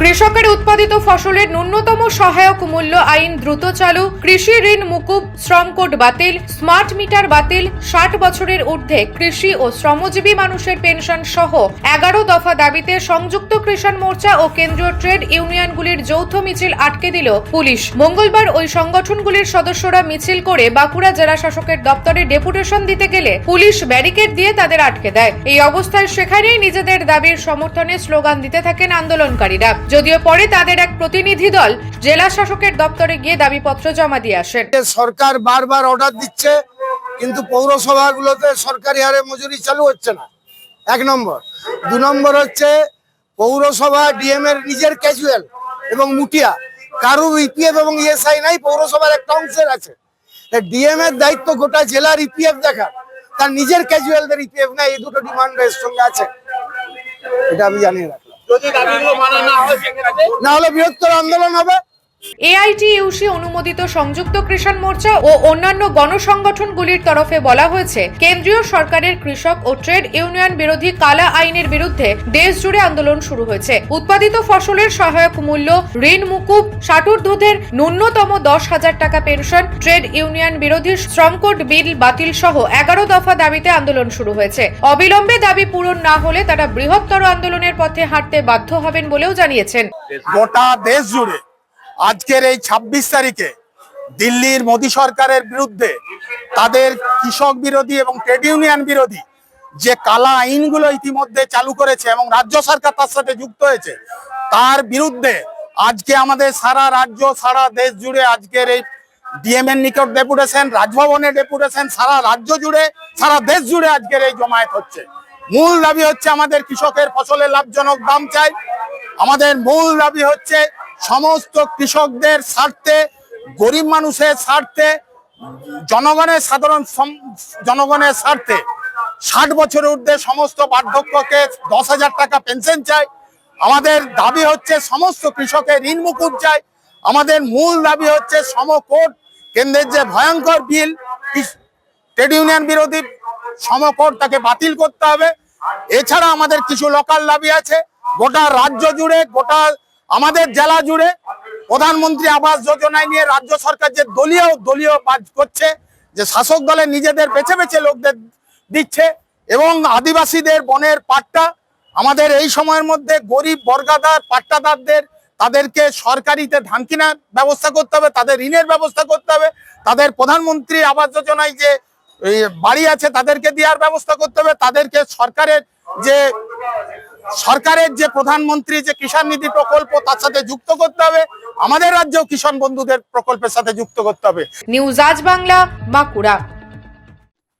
কৃষকের উৎপাদিত ফসলের ন্যূনতম সহায়ক মূল্য আইন দ্রুত চালু, কৃষি ঋণ মুকুব, শ্রম কোড বাতিল, স্মার্ট মিটার বাতিল, ষাট বছরের ঊর্ধ্বে কৃষি ও শ্রমজীবী মানুষের পেনশন সহ এগারো দফা দাবিতে সংযুক্ত কৃষক মোর্চা ও কেন্দ্রীয় ট্রেড ইউনিয়নগুলির যৌথ মিছিল আটকে দিল পুলিশ। মঙ্গলবার ওই সংগঠনগুলির সদস্যরা মিছিল করে বাঁকুড়া জেলা শাসকের দপ্তরে ডেপুটেশন দিতে গেলে পুলিশ ব্যারিকেড দিয়ে তাদের আটকে দেয়। এই অবস্থায় সেখানেই নিজেদের দাবির সমর্থনে স্লোগান দিতে থাকেন আন্দোলনকারীরা। যদিও পরে তাদের এক প্রতিনিধি দল জেলা শাসকের দপ্তরে গিয়ে দাবিপত্র জমা দিয়ে আসেন। সরকার বারবার অর্ডার দিচ্ছে, কিন্তু পৌরসভাগুলোতে সরকারি হারে মজুরি চালু হচ্ছে না। এক নম্বর। দু নম্বর হচ্ছে পৌরসভা ডিএম এর নিজের ক্যাজুয়াল এবং মুটিয়া কারুর ইপিএফ এবং ইএসআই নাই, পৌরসভার একটা অংশের আছে। ডিএম এর দায়িত্ব গোটা জেলার ইপিএফ দেখা তার নিজের ক্যাজুয়ালদের ইপিএফ নাই, এই দুটো ডিমান্ড এর সঙ্গে আছে। এটা আমি দাবিগুলো মানা না হলে বৃহত্তর আন্দোলন হবে। এআইটিইউসি অনুমোদিত সংযুক্ত কৃষক মোর্চা ও অন্যান্য গণসংগঠনগুলির তরফে বলা হয়েছে, কেন্দ্রীয় সরকারের কৃষক ও ট্রেড ইউনিয়ন বিরোধী কালা আইনের বিরুদ্ধে দেশ জুড়ে আন্দোলন শুরু হয়েছে। উৎপাদিত ফসলের সহায়ক মূল্য, ঋণ, মুকুব ষাটুর্ধদের ন্যূনতম দশ হাজার টাকা পেনশন, ট্রেড ইউনিয়ন বিরোধী শ্রমকোড বিল বাতিল সহ এগারো দফা দাবিতে আন্দোলন শুরু হয়েছে। অবিলম্বে দাবি পূরণ না হলে তারা বৃহত্তর আন্দোলনের পথে হাঁটতে বাধ্য হবেন বলেও জানিয়েছেন। গোটা দেশ জুড়ে আজকের এই ২৬ তারিখে দিল্লির মোদী সরকারের বিরুদ্ধে তাদের কৃষক বিরোধী এবং ট্রেড ইউনিয়ন বিরোধী যে কালা আইনগুলো ইতিমধ্যে চালু করেছে এবং রাজ্য সরকার তার সাথে যুক্ত হয়েছে, তার বিরুদ্ধে আজকে আমাদের সারা রাজ্য, সারা দেশ জুড়ে আজকের এই ডিএম এর নিকট ডেপুটেশন রাজভবনের ডেপুটেশন, সারা রাজ্য জুড়ে, সারা দেশ জুড়ে আজকের এই জমায়েত হচ্ছে। মূল দাবি হচ্ছে আমাদের কৃষকের ফসলের লাভজনক দাম চাই। আমাদের মূল দাবি হচ্ছে সমস্ত কৃষকদের স্বার্থে, গরিব মানুষের স্বার্থে, জনগণের সাধারণ জনগণের স্বার্থে ষাট বছরের ঊর্ধ্বে সমস্ত বার্ধক্যকে দশ হাজার টাকা পেনশন চাই। আমাদের দাবি হচ্ছে সমস্ত কৃষকের ঋণ মুকুব চাই। আমাদের মূল দাবি হচ্ছে সমকোট কেন্দ্রের যে ভয়ঙ্কর বিল ট্রেড ইউনিয়ন বিরোধী সমকর তাকে বাতিল করতে হবে। এছাড়া আমাদের কিছু লোকাল দাবি আছে। গোটা রাজ্য জুড়ে গোটা আমাদের জেলা জুড়ে প্রধানমন্ত্রী আবাস যোজনায় নিয়ে রাজ্য সরকার যে দলীয় দলীয় কাজ করছে, যে শাসক দলের নিজেদের বেছে বেছে লোকদের দিচ্ছে এবং আদিবাসীদের বনের পাট্টা, আমাদের এই সময়ের মধ্যে গরিব বর্গাদার পাট্টাদারদের তাদেরকে সরকারিতে ধান কেনার ব্যবস্থা করতে হবে, তাদের ঋণের ব্যবস্থা করতে হবে, তাদের প্রধানমন্ত্রী আবাস যোজনায় যে বাড়ি আছে তাদেরকে দেওয়ার ব্যবস্থা করতে হবে, তাদেরকে সরকারের যে সরকারের যে প্রধানমন্ত্রী যে কিষাণ নিধি প্রকল্প, তার সাথে যুক্ত করতে হবে। আমাদের রাজ্যেও কিষাণ বন্ধুদের প্রকল্পের সাথে যুক্ত করতে হবে। নিউজ আজ বাংলা, বাঁকুড়া।